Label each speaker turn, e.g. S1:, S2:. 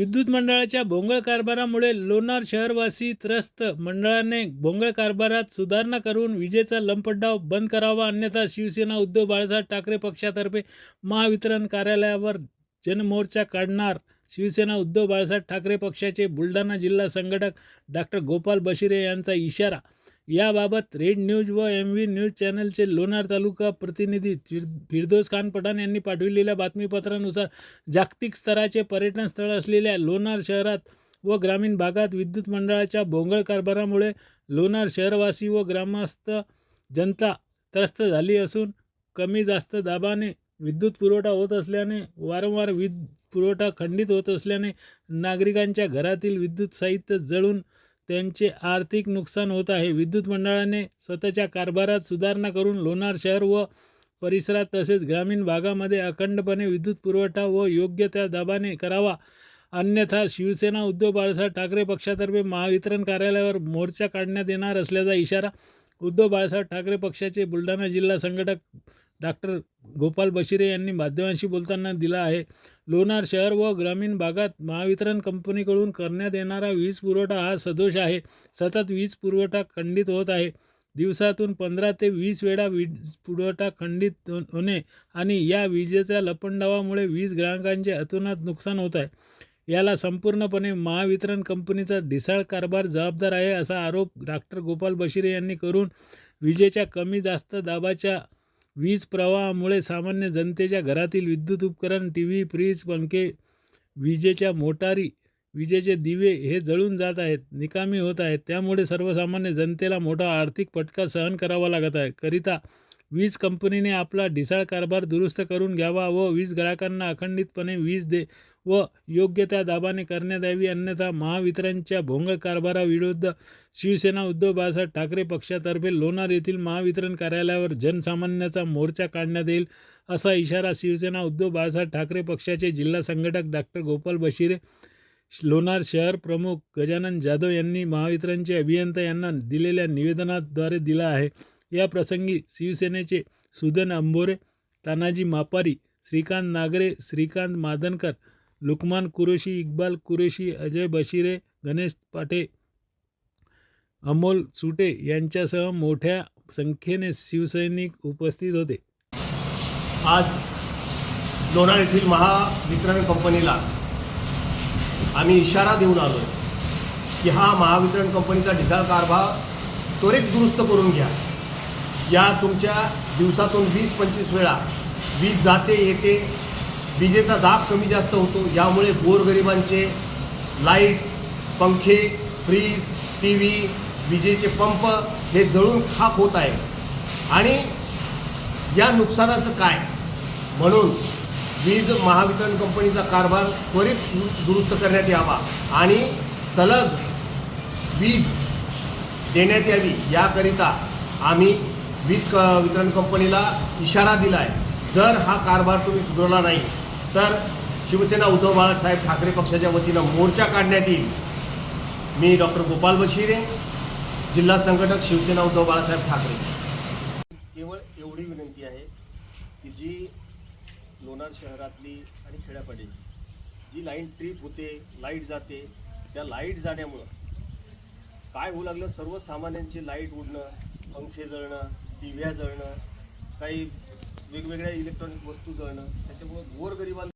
S1: विद्युत मंडळाच्या भोंगळ कारभारामुळे लोणार शहरवासी त्रस्त मंडळाने भोंगळ कारभारात सुधारणा करून विजेचा लंपटडाव बंद करावा अन्यथा शिवसेना उद्धव बाळासाहेब ठाकरे पक्षातर्फे महावितरण कार्यालयावर जनमोर्चा काढणार. शिवसेना उद्धव बाळासाहेब ठाकरे पक्षाचे बुलढाणा जिल्हा संघटक डॉक्टर गोपाल बशिरे यांचा इशारा याबाबत रेड न्यूज व एम व्ही न्यूज चॅनलचे लोणार तालुका प्रतिनिधी फिर फिरदोस खान पठाण यांनी पाठविलेल्या बातमीपत्रानुसार जागतिक स्तराचे पर्यटन स्थळ असलेल्या लोणार शहरात व ग्रामीण भागात विद्युत मंडळाच्या भोंगळ कारभारामुळे लोणार शहरवासी व ग्रामस्थ जनता त्रस्त झाली असून कमी जास्त दाबाने विद्युत पुरवठा होत असल्याने वारंवार वीज पुरवठा खंडित होत असल्याने नागरिकांच्या घरातील विद्युत साहित्य जळून त्यांचे आर्थिक नुकसान होत आहे. विद्युत मंडळाने स्वतःच्या कारभारात सुधारणा करून लोणार शहर व परिसरात तसेच ग्रामीण भागामध्ये अखंडपणे विद्युत पुरवठा व योग्य त्या दाबाने करावा. अन्यथा शिवसेना उद्धव बाळासाहेब ठाकरे पक्षातर्फे महावितरण कार्यालयावर मोर्चा काढण्यात येणार असल्याचा इशारा उद्धव बाळासाहेब ठाकरे पक्षाचे बुलढाणा जिल्हा संघटक डॉक्टर गोपाल बशिरे यांनी माध्यमांशी बोलताना दिला आहे. लोणार शहर व ग्रामीण भागात महावितरण कंपनीकडून करण्यात येणारा वीज पुरवठा हा सदोष आहे. सतत वीज पुरवठा खंडित होत आहे. दिवसातून पंधरा ते वीस वेळा वीज पुरवठा खंडित हो-, होणे आणि या विजेच्या लपंडावामुळे वीज ग्राहकांचे अतोनात नुकसान होत आहे. याला संपूर्णपणे महावितरण कंपनीचा ढिसाळ कारभार जबाबदार आहे असा आरोप डॉक्टर गोपाल बशीरे यांनी करून विजेच्या कमी जास्त दाबाच्या वीज प्रवाहामुळे सामान्य जनतेच्या घरातील विद्युत उपकरण टी व्ही फ्रीज पंखे विजेच्या मोटारी विजेचे दिवे हे जळून जात आहेत निकामी होत आहेत. त्यामुळे सर्वसामान्य जनतेला मोठा आर्थिक फटका सहन करावा लागत आहे. करिता वीज कंपनीने आपला ढिसाळ कारभार दुरुस्त करून घ्यावा व वीज ग्राहकांना अखंडितपणे वीज दे व योग्य त्या दाबाने करण्यात यावी अन्यथा महावितरणच्या भोंगळ कारभाराविरुद्ध शिवसेना उद्धव बाळासाहेब ठाकरे पक्षातर्फे लोणार येथील महावितरण कार्यालयावर जनसामान्याचा मोर्चा काढण्यात येईल असा इशारा शिवसेना उद्धव बाळासाहेब ठाकरे पक्षाचे जिल्हा संघटक डॉक्टर गोपाल बशिरे लोणार शहर प्रमुख गजानन जाधव यांनी महावितरणचे अभियंता यांना दिलेल्या निवेदनाद्वारे दिला आहे. या प्रसंगी शिवसेनेचे सुदन अंबोरे तानाजी मापारी श्रीकांत नागरे श्रीकांत मादनकर लुकमान कुरेशी इक्बाल कुरेशी अजय बशिरे गणेश पाटे अमोल सुटे यांच्यासह मोठ्या संख्येने शिवसैनिक उपस्थित होते.
S2: आज लोणार येथील महावितरण कंपनीला आम्ही इशारा देऊन आलो आहे की हा महावितरण कंपनीचा ढिसाळ कारभार त्वरित दुरुस्त करून घ्या. या तुमच्या दिवसातून वीस पंचवीस वेळा वीज जाते येते. विजेचा दाब कमी जास्त होतो. यामुळे गोरगरिबांचे लाईट्स पंखे फ्रीज टी व्ही विजेचे पंप हे जळून खाक होत आहे. आणि या नुकसानाचं काय? म्हणून वीज महावितरण कंपनीचा कारभार त्वरित दुरुस्त करण्यात यावा आणि सलग वीज देण्यात यावी याकरिता आम्ही वीज क वितरण कंपनीला इशारा दिला आहे जर हा कारभार तुम्ही सुधारला नाही तर शिवसेना उद्धव बाळासाहेब ठाकरे पक्षाच्या वतीनं मोर्चा काढण्यात येईल. मी डॉक्टर गोपाल बशिरे जिल्हा संघटक शिवसेना उद्धव बाळासाहेब ठाकरे. केवळ एवढी विनंती आहे की जी लोणार शहरातली आणि खेड्यापाड्याची जी लाईन ट्रिप होते लाइट जाते त्या लाइट जाण्यामुळं काय होऊ लागलं? सर्वसामान्यांची लाइट उडणं पंखे जळणं टी जळणं काही वेगवेगळ्या इलेक्ट्रॉनिक वस्तू जळणं त्याच्यामुळं गोरगरिबांना